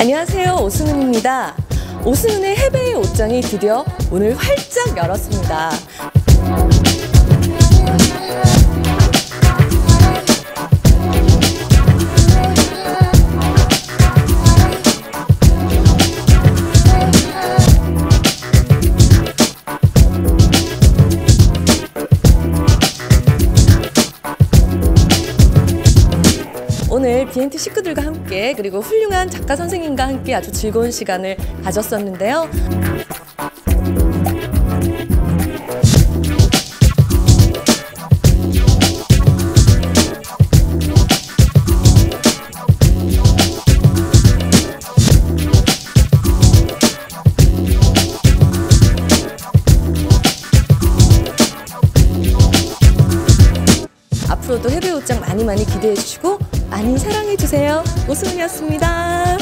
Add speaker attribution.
Speaker 1: 안녕하세요. 오승은입니다. 오승은의 해외의 옷장이 드디어 오늘 활짝 열었습니다. 오늘 BNT 식구들과 함께 그리고 훌륭한 작가 선생님과 함께 아주 즐거운 시간을 가졌었는데요. 앞으로도 해외 옷장 많이 많이 기대해 주시고 많이 사랑해 주세요. 오승훈이었습니다.